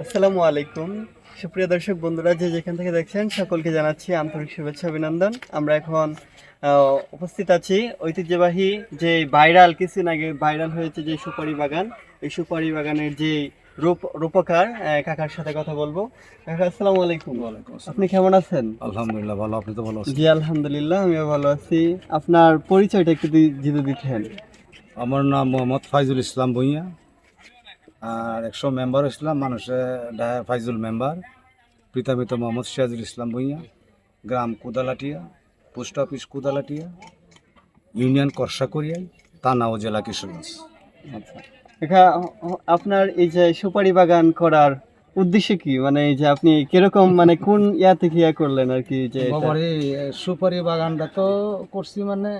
আসসালামু আলাইকুম। সুপ্রিয় দর্শক বন্ধুরা যে যেখান থেকে দেখছেন সকলকে জানাচ্ছি আন্তরিক শুভেচ্ছা অভিনন্দন। আমরা এখন উপস্থিত আছি ঐতিহ্যবাহী যে ভাইরাল কিছুদিন আগে ভাইরাল হয়েছে যে সুপারি বাগান। এই সুপারি বাগানের যে রূপ রূপকার কাকার সাথে কথা বলব। কাকা আসসালামু আলাইকুম। আপনি কেমন আছেন? আলহামদুলিল্লাহ ভালো। আপনি তো ভালো আছেন? জি আলহামদুলিল্লাহ আমিও ভালো আছি। আপনার পরিচয়টা একটু দি- যদি দিতেন। আমার নাম মোহাম্মদ ফাইজুল ইসলাম ভুইয়া। আর একশো মেম্বার ইসলাম মানুষে ডায়া ফাইজুল মেম্বার পিতামিত মোহাম্মদ সিরাজুল ইসলাম ভুইয়া গ্রাম Kudalatia post office Kudalatia union করসাকরিয়াই থানা ও জেলা কিশোরগঞ্জ। আচ্ছা। আপনার এই যে সুপারি বাগান করার উদ্দেশ্য কি? মানে এই যে আপনি কীরকম মানে কোন ইয়া থেকে ইয়া করলেন আর কি যে? সুপারি বাগানটা তো করছি মানে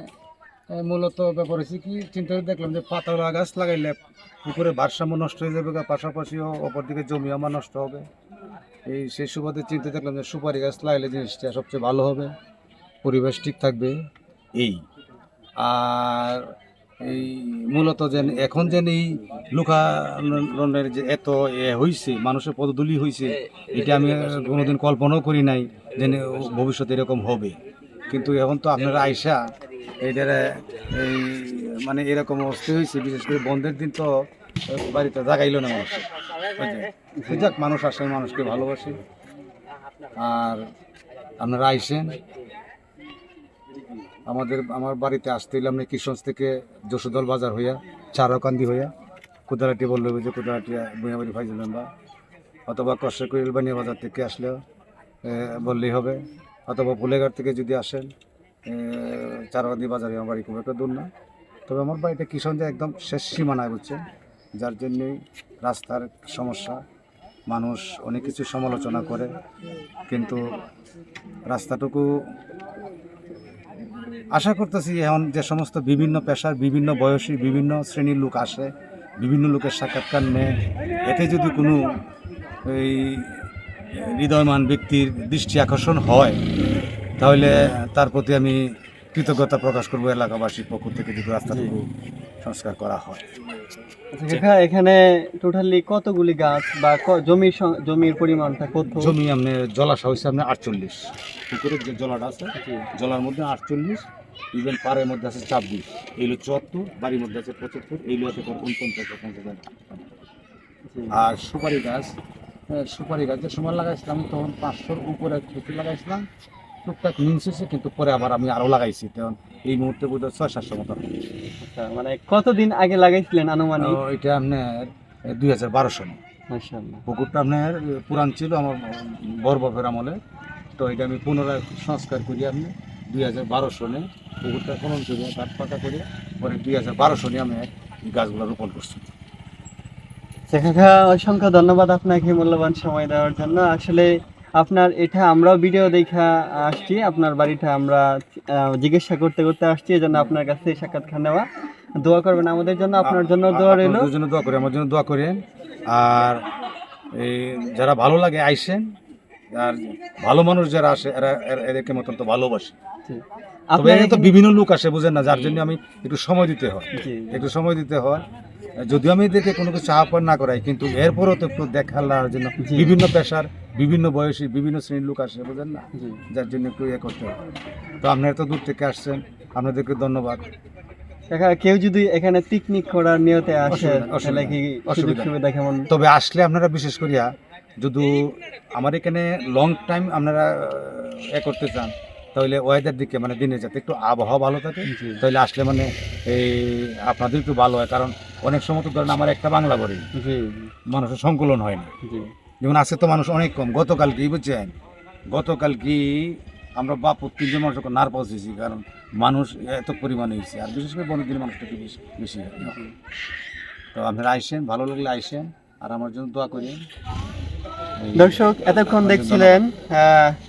মূলত ব্যাপার হচ্ছে কি চিন্তা দেখলাম যে পাতাওয়া গাছ লাগাইলে পুকুরে ভারসাম্য নষ্ট হয়ে যাবে গা, পাশাপাশি অপর দিকে জমি আমার নষ্ট হবে। এই সেই সুবাদে চিন্তা দেখলাম যে সুপারি গাছ লাগাইলে জিনিসটা সবচেয়ে ভালো হবে পরিবেশ ঠিক থাকবে এই। আর এই মূলত যেন এখন যেন এই লুকানের যে এত এ হয়েছে মানুষের পদদুলি হয়েছে এটা আমি কোনোদিন কল্পনাও করি নাই যে ভবিষ্যতে এরকম হবে। কিন্তু এখন তো আপনারা আইসা এইটার এই মানে এরকম অবস্থা হয়েছে বিশেষ করে বন্ধের দিন তো বাড়িতে জাগাইল না মানুষ। যাক মানুষ আসে মানুষকে ভালোবাসে। আর আপনারা আইসেন। আমাদের আমার বাড়িতে আসতে হইলে আপনি কিশোরগঞ্জ থেকে যশোদল বাজার হইয়া চারকান্দি হইয়া। কুদারাটি বললে যে কুদারাটিয়া বুয়াবাড়ি ফাইজুল মেম্বার। অথবা কষ্টেকুইল বানিয়া বাজার থেকে আসলেও এ, বললেই হবে। অথবা ফুলেঘাট থেকে যদি আসেন চারকান্দি বাজারে আমার বাড়ি খুব একটা দূর না। তবে আমার বাড়িটা কিশোরগঞ্জে একদম শেষ সীমানায় বুঝছেন? যার জন্যই রাস্তার সমস্যা। মানুষ অনেক কিছু সমালোচনা করে, কিন্তু রাস্তাটুকু আশা করতেছি এখন যে সমস্ত বিভিন্ন পেশার, বিভিন্ন বয়সী, বিভিন্ন শ্রেণির লোক আসে, বিভিন্ন লোকের সাক্ষাৎকার নেয়। এতে যদি কোনো এই হৃদয়মান ব্যক্তির দৃষ্টি আকর্ষণ হয়, তাহলে তার প্রতি আমি কৃতজ্ঞতা প্রকাশ করব এলাকাবাসীর পক্ষ থেকে যদি রাস্তাটুকু সংস্কার করা হয়। আচ্ছা, এখানে টোটালি কতগুলি গাছ বা ক- জমির জমির পরিমাণটা কত? জমি আপনি জলাশয় হচ্ছে আপনার আটচল্লিশ। পুকুরের যে জলাটা আছে জলার মধ্যে আটচল্লিশ ইভেন পাড়ের মধ্যে আছে ছাব্বিশ। এইগুলো চুয়াত্তর বাড়ির মধ্যে আছে পঁচাত্তর এইগুলো আছে উনপঞ্চাশ পঞ্চাশ জি। আর সুপারি গাছ হ্যাঁ, সুপারি গাছ যে সময় লাগাইছিলাম তখন পাঁচশোর উপরে ক্ষতি লাগাইছিলাম টুকটাক মিনসেছে কিন্তু পরে আবার আমি আরও লাগাইছি তখন এই মুহূর্তে বোধ হয় ছয় সাতশো মতো। আচ্ছা, মানে কতদিন আগে লাগাইছিলেন আনুমানিক? এটা আপনার দুই হাজার বারো মাশাআল্লাহ। পুকুরটা আপনার পুরান ছিল আমার বড় বাপের আমলে। তো এটা আমি পুনরায় সংস্কার করি আপনি দুই হাজার বারো সনে পুকুরটা খনন করে পাকা করে পরে দুই হাজার বারো সনে আমি এই গাছগুলো রোপণ করছি। কাকা অসংখ্য ধন্যবাদ আপনাকে মূল্যবান সময় দেওয়ার জন্য। আসলে আপনার এটা আমরাও ভিডিও দেখা আসছি। আপনার বাড়িটা আমরা জিজ্ঞাসা করতে করতে আসছি এজন্য আপনার কাছে সাক্ষাৎকার নেওয়া। দোয়া করবেন আমাদের জন্য আপনার জন্য দোয়া রইল। জন্য দোয়া করি আমার জন্য দোয়া করেন। আর এই যারা ভালো লাগে আইসেন। আর ভালো মানুষ যারা আসে এরা এদেরকে মতন তো ভালোবাসে। তবে এখানে তো বিভিন্ন লোক আসে বুঝেন না যার জন্য আমি একটু সময় দিতে হয়। একটু সময় দিতে হয়। যদিও আমি এদেরকে কোনো কিছু আহ্বান না করাই কিন্তু এরপরও তো একটু দেখার জন্য বিভিন্ন পেশার বিভিন্ন বয়সী বিভিন্ন শ্রেণির লোক আসে বুঝেন না? যার জন্য একটু ইয়ে করতে হবে তো আপনারা তো দূর থেকে আসছেন আপনাদেরকে ধন্যবাদ। কেউ যদি এখানে পিকনিক করার নিয়তে আসে তাহলে কি অসুবিধা- কেমন? তবে আসলে আপনারা বিশেষ করিয়া যদি আমার এখানে লং টাইম আপনারা এ করতে চান তাহলে ওয়েদার দিকে মানে দিনে যাতে একটু আবহাওয়া ভালো থাকে। তাহলে আসলে মানে এই আপনাদের একটু ভালো হয় কারণ অনেক সময় তো ধরেন আমার একটা বাংলা জি, মানুষের সংকলন হয় না। যেমন আজকে তো মানুষ অনেক কম। গতকাল কি বুঝছেন? গতকাল কি আমরা বাপ তিনজন মানুষ নার পৌঁছেছি কারণ মানুষ এত পরিমাণে হয়েছে। আর বিশেষ করে বনের দিনে মানুষটা একটু বেশি বেশি তো আপনারা আইসেন ভালো লাগলে আইসেন আর আমার জন্য দোয়া করি দর্শক এতক্ষণ দেখছিলেন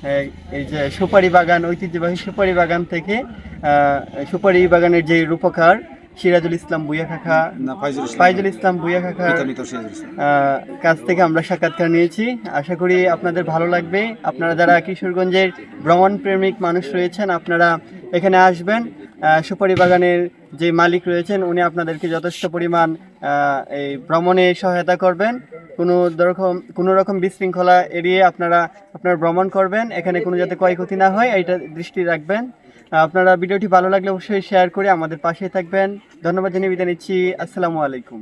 এই- এই যে সুপারি বাগান ঐতিহ্যবাহী সুপারি বাগান থেকে সুপারি বাগানের যে রূপকার সিরাজুল ইসলাম বুয়া কাকা না ফাইজুল ইসলাম। বুয়া। আহ, কাছ থেকে আমরা সাক্ষাৎকার নিয়েছি। আশা করি আপনাদের ভালো লাগবে। আপনারা যারা কিশোরগঞ্জের ভ্রমণ প্রেমিক মানুষ রয়েছেন আপনারা এখানে আসবেন। সুপারি বাগানের যে মালিক রয়েছেন উনি আপনাদেরকে যথেষ্ট পরিমাণ আহ, এই ভ্রমণে সহায়তা করবেন। কোনো রকম কোনো রকম বিশৃঙ্খলা এড়িয়ে আপনারা আপনারা ভ্রমণ করবেন। এখানে কোনো যাতে ক্ষয়ক্ষতি না হয় এটা দৃষ্টি রাখবেন। আপনারা ভিডিওটি ভালো লাগলে অবশ্যই শেয়ার করে আমাদের পাশে থাকবেন। ধন্যবাদ জানিয়ে বিদায় নিচ্ছি। আসসালামু আলাইকুম।